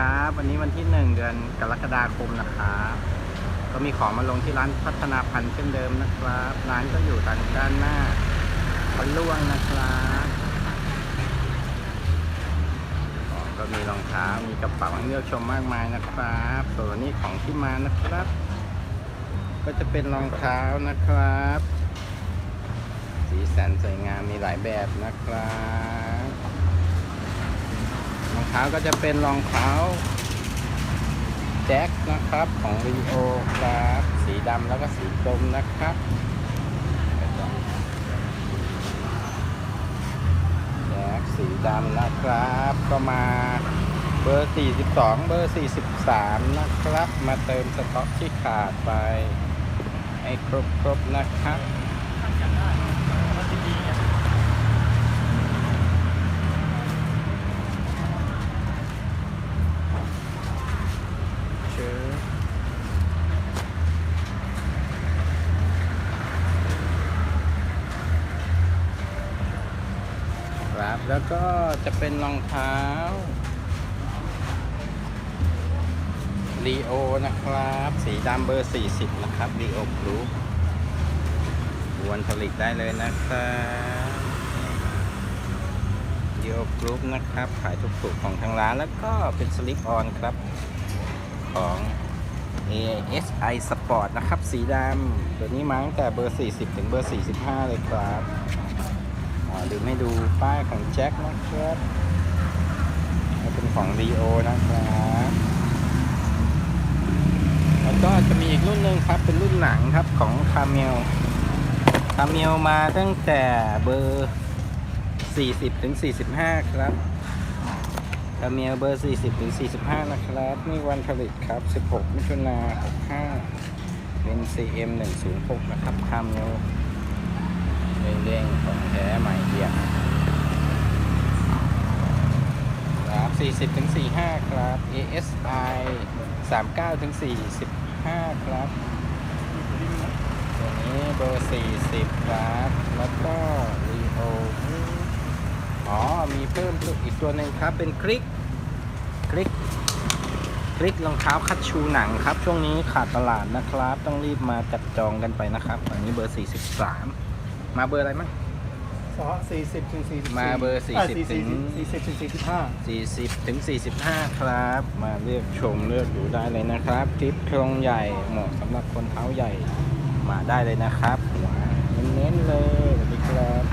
ครับ วันนี้วันที่หนึ่งเดือนกรกฎาคมนะครับก็มีของมาลงที่ร้านพัฒนาพันธุ์เช่นเดิมนะครับ ร้านก็อยู่ทางด้านหน้าพันล่วงนะครับของก็มีรองเท้ามีกระเป๋าให้เลือกชมมากมายนะครับส่วนนี้ของที่มานะครับ ก็จะเป็นรองเท้านะครับ สีสันสวยงามมีหลายแบบนะครับ เท้าก็จะเป็นรองเท้าแจ็คนะครับของรีโอครับ สีดำแล้วก็สีกรมนะครับแจ็คสีดำนะครับ ก็มาเบอร์ 42 เบอร์ 43 นะครับ มาเติมสต็อกที่ขาดไปให้ครบๆนะครับ เชิญครับ แล้วก็จะเป็นรองเท้ารีโอนะครับ สีดำเบอร์ 40 นะครับรีโอกรุ๊ปวนผลิตได้เลยนะครับรีโอกรุ๊ปนะครับ ขายทุกๆของทางร้านแล้วก็เป็นสลิปออนครับ ของ ASI Sport นะครับ สีดำตัวนี้มาตั้งแต่เบอร์ 40 ถึงเบอร์ 45 เลยครับ หรือไม่ดูป้ายของแจ็คนะครับเป็นของ Rio นะครับแล้วก็จะมีอีกรุ่นหนึ่งครับเป็นรุ่นหนังครับของคาเมลคาเมลมาตั้งแต่เบอร์ 40ถึง45 ครับคาเมียเบอร์ 40ถึง45 นะครับนี่วันผลิตครับ 16 มิถุนา65เป็น CM 106นะครับคาเมีย เด้งๆของแท้ใหม่เดียบครับ40ถึง45 ครับ ASI 39ถึง45 ครับ ตัวนี้เบอร์ 40 ครับ แล้วก็ Rio อ๋อ มีเพิ่มอีกตัวหนึ่งครับ เป็นคลิก คลิก คลิกรองเท้าคัดชูหนังครับ ช่วงนี้ขาดตลาดนะครับ ต้องรีบมาจัดจองกันไปนะครับ อันนี้เบอร์ 43 มาเบอร์อะไรมั้ง สองสี่สิบถึงสี่มาเบอร์40ถึถึงงสี่สิบถึงสี่สิบห้า40ถึง45 ครับ มาเลือกชมเลือกดูได้เลยนะครับคลิปโครงใหญ่เหมาะสำหรับคนเท้าใหญ่ มาได้เลยนะครับหัวเน้นๆเลยสวัสดีครับ